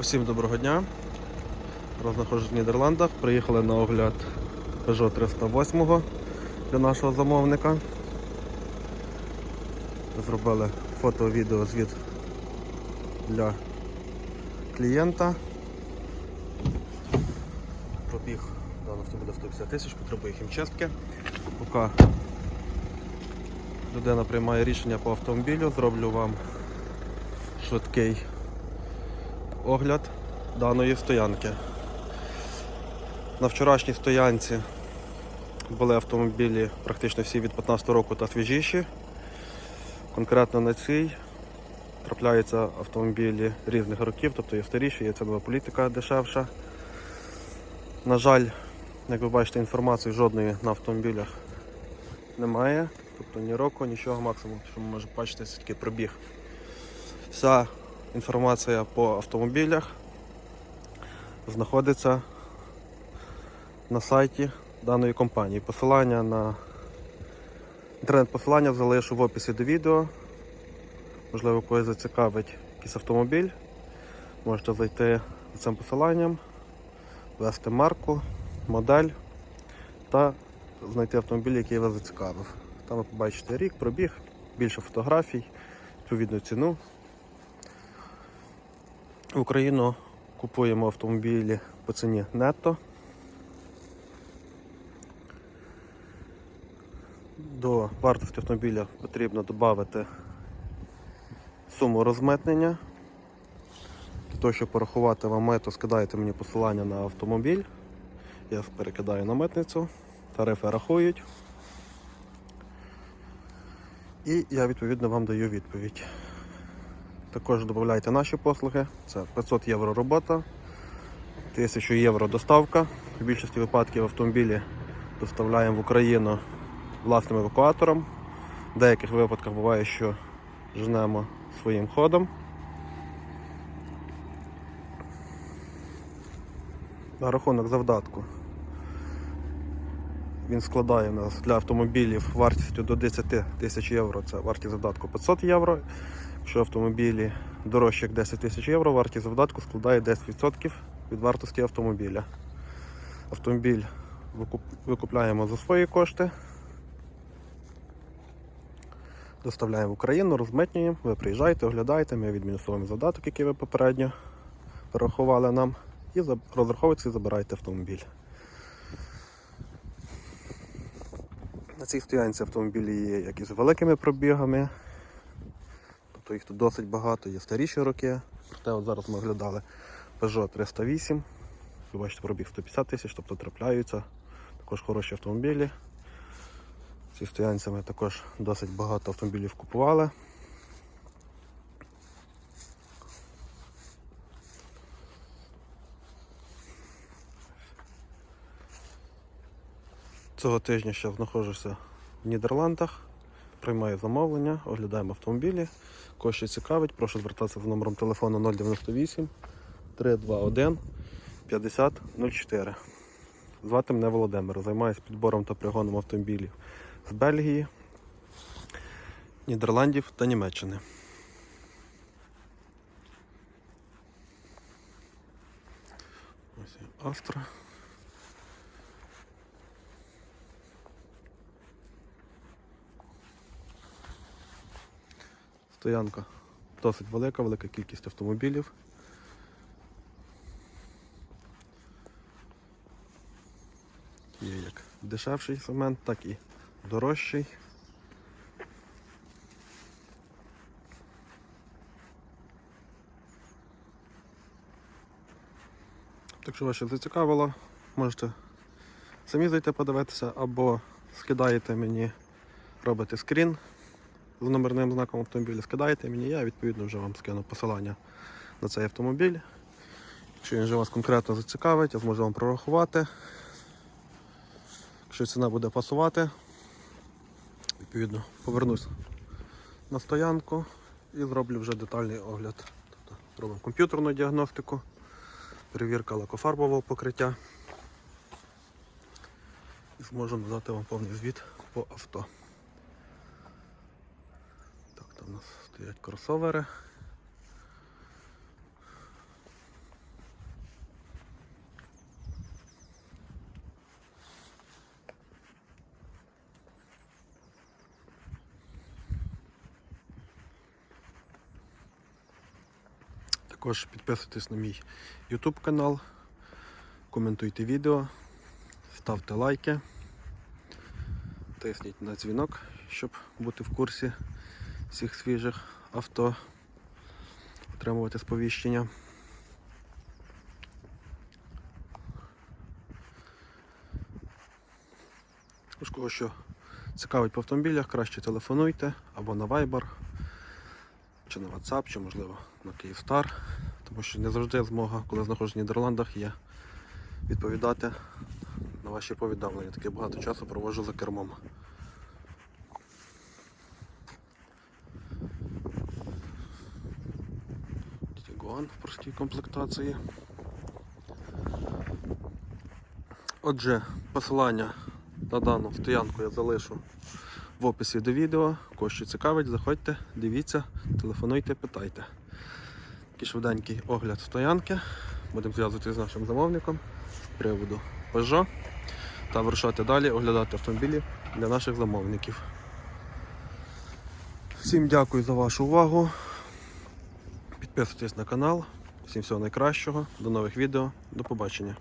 Усім доброго дня. Зараз в Нідерландах. Приїхали на огляд Peugeot 308 для нашого замовника. Зробили фото-відео звіт для клієнта. Пробіг даного автомобіля 150 тисяч, потребує хімчистки. Поки людина приймає рішення по автомобілю, зроблю вам швидкий огляд даної стоянки. На вчорашній стоянці були автомобілі практично всі від 15 року та свіжіші. Конкретно на цій трапляються автомобілі різних років, тобто є старіші, є цінова політика дешевша. На жаль, як ви бачите, інформації жодної на автомобілях немає. Тобто ні року, нічого, максимум, що ми можемо бачити, це тільки пробіг. Вся інформація по автомобілях знаходиться на сайті даної компанії. Посилання на інтернет-посилання залишу в описі до відео. Можливо, когось зацікавить якийсь автомобіль. Можете зайти за цим посиланням, ввести марку, модель та знайти автомобіль, який вас зацікавив. Там ви побачите рік, пробіг, більше фотографій, відповідну ціну. В Україну купуємо автомобілі по ціні нетто. До вартості автомобіля потрібно додати суму розмитнення. Для того, щоб порахувати вам мито, скидаєте мені посилання на автомобіль. Я перекидаю на митницю, тарифи рахують. І я відповідно вам даю відповідь. Також додайте наші послуги. Це 500 євро робота, 1000 євро доставка. В більшості випадків автомобілі доставляємо в Україну власним евакуатором. В деяких випадках буває, що жнемо своїм ходом. На рахунок завдатку. Він складає у нас для автомобілів вартістю до 10 тисяч євро. Це вартість завдатку 500 євро. Якщо автомобілі дорожче як 10 тисяч євро, вартість завдатку складає 10% від вартості автомобіля. Автомобіль викупляємо за свої кошти. Доставляємо в Україну, розмитнюємо, ви приїжджаєте, оглядаєте, ми відмінусуємо задаток, який ви попередньо порахували нам, і розраховуєтеся і забираєте автомобіль. На цій стоянці автомобілі є як із великими пробігами, тобто їх тут досить багато, є старіші роки. Проте от зараз ми оглядали Peugeot 308. Ви бачите, пробіг 150 тисяч, тобто трапляються. Також хороші автомобілі. В цій стоянці ми також досить багато автомобілів купували. Цього тижня ще знаходжуся в Нідерландах. Приймаю замовлення, оглядаємо автомобілі. Кого що цікавить, прошу звертатися за номером телефону 098 321 50 04. Звати мене Володимир. Займаюся підбором та пригоном автомобілів з Бельгії, Нідерландів та Німеччини. Ось Астра. Стоянка досить велика, велика кількість автомобілів. Є як дешевший сегмент, так і дорожчий. Так що вас ще зацікавило, можете самі зайти подивитися або скидаєте мені, робите скрін з номерним знаком автомобіля, скидаєте мені, я відповідно вже вам скину посилання на цей автомобіль. Якщо він вже вас конкретно зацікавить, я зможу вам прорахувати. Якщо ціна буде пасувати, відповідно повернусь на стоянку і зроблю вже детальний огляд. Тобто робимо комп'ютерну діагностику, перевірка лакофарбового покриття. І зможу надати вам повний звіт по авто нас стоять кросовери. Також підписуйтесь на мій YouTube канал, коментуйте відео, ставте лайки, тисніть на дзвінок, щоб бути в курсі всіх свіжих авто, отримувати сповіщення. Тож кого що цікавить по автомобілях, краще телефонуйте або на Viber, чи на WhatsApp, чи можливо на Київстар, тому що не завжди змога, коли знаходжусь в Нідерландах, є відповідати на ваші повідомлення. Таке багато часу проводжу за кермом. Тігуан в простій комплектації. Отже, посилання на дану стоянку я залишу в описі до відео. Кого що цікавить, заходьте, дивіться, телефонуйте, питайте. Такий швиденький огляд стоянки. Будемо зв'язуватися з нашим замовником з приводу Peugeot та вирушати далі, оглядати автомобілі для наших замовників. Всім дякую за вашу увагу. Підписуйтесь на канал. Всім всього найкращого. До нових відео. До побачення.